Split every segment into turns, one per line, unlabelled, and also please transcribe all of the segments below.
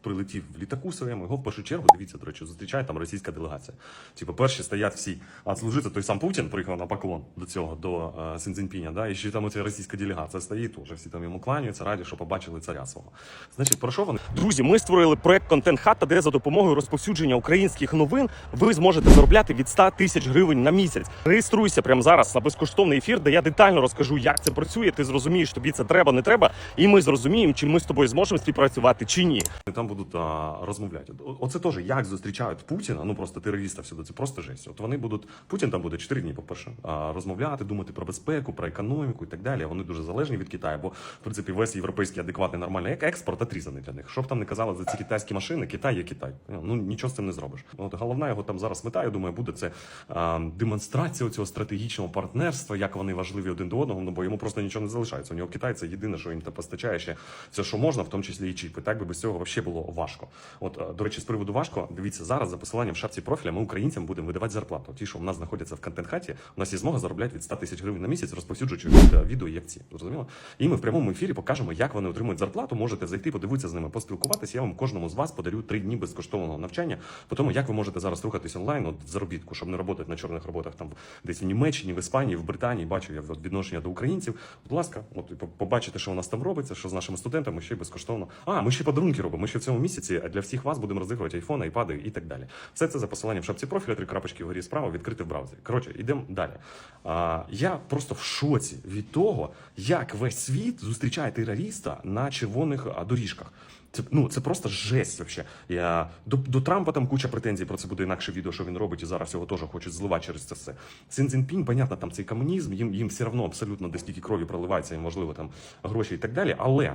прилетів в літаку своєму, його в першу чергу, дивіться, до речі, зустрічає там російська делегація. Типу, перші стоять всі, а служити той сам Путін приїхав на поклон до цього, до е, Сінцзіньпіня, да, і ще там оця російська делегація стоїть, теж всі там йому кланяються, раді, що побачили царя свого. Значить, про що вони?
Друзі, ми створили проект Контент Хата, де за допомогою розповсюдження українських новин ви зможете заробляти від 100 тисяч гривень на місяць. Реєструйся прямо зараз на безкоштовний ефір, де я детально розкажу, як це працює. Ти зрозумієш, тобі це треба, не треба, і ми зрозуміємо, чи ми з тобою зможемо співпрацювати чи ні.
там будуть а, розмовляти. Оце теж як зустрічають Путіна, ну просто терориста всюди, це просто жесть. От вони будуть, Путін там буде 4 дні, по-перше, а, розмовляти, думати про безпеку, про економіку і так далі. Вони дуже залежні від Китаю, бо в принципі весь європейський адекватний нормальний експорт отрізаний для них. Що б там не казали за ці китайські машини, Китай є Китай. Ну нічого з цим не зробиш. От головна його там зараз мета, я думаю, буде це а, демонстрація цього стратегічного партнерства, як вони важливі один до одного. Ну бо йому просто нічого не залишається. У нього Китай це єдине, що їм те постачає ще все, що можна, в тому числі і чіпи. Так би без цього взагалі було важко. От е, до речі, з приводу важко, дивіться зараз за посиланням в шапці профіля. Ми українцям будемо видавати зарплату. Ті, що в нас знаходяться в контент-хаті, у нас є змога заробляти від 100 тисяч гривень на місяць, розповсюджуючи е, відео як ці. Зрозуміло? І ми в прямому ефірі покажемо, як вони отримують зарплату. Можете зайти, подивитися з ними, поспілкуватися. Я вам кожному з вас подарю три дні безкоштовного навчання. По тому, як ви можете зараз рухатись онлайн от, заробітку, щоб не працювати на чорних роботах там десь в Німеччині, в Іспанії, в Британії. Бачу я відношення до українців. Будь ласка, от побачите, що у нас там робиться, що з нашими студентами ще й безкоштовно. А, ми ще подарунки робимо. Ми ще в цьому місяці для всіх вас будемо розігрувати айфони, айпади і так далі. Все це за посиланням в шапці профіля, три крапочки вгорі справа, відкрити в браузері. Коротше, йдемо далі. А, я просто в шоці від того, як весь світ зустрічає терориста на червоних доріжках. Це ну це просто жесть. Вообще. Я до, до Трампа там куча претензій. Про це буде інакше відео, що він робить, і зараз його теж хочуть зливати через це все. Син Цзіньпінь, понятно, там цей комунізм, їм їм все одно абсолютно десь тільки крові проливається, і можливо там гроші і так далі. Але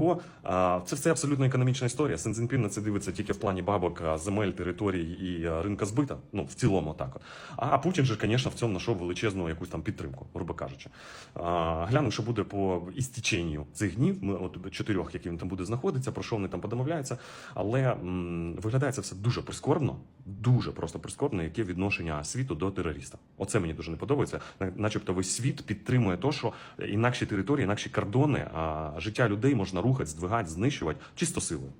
Того це все абсолютно економічна історія. Сен на це дивиться тільки в плані бабок, земель, територій і ринка збита. Ну, в цілому так. От. А Путін же, звісно, в цьому знайшов величезну якусь там підтримку, грубо кажучи. А, Гляну, що буде по істіченню цих днів, ми от чотирьох, які він там буде знаходитися, про що вони там подомовляються. Але м, виглядає це все дуже прискорбно, дуже просто прискорбно, яке відношення світу до терориста. Оце мені дуже не подобається. Начебто весь світ підтримує те, що інакші території, інакші кордони, а життя людей можна рухати, здвигати, знищувати чисто силою.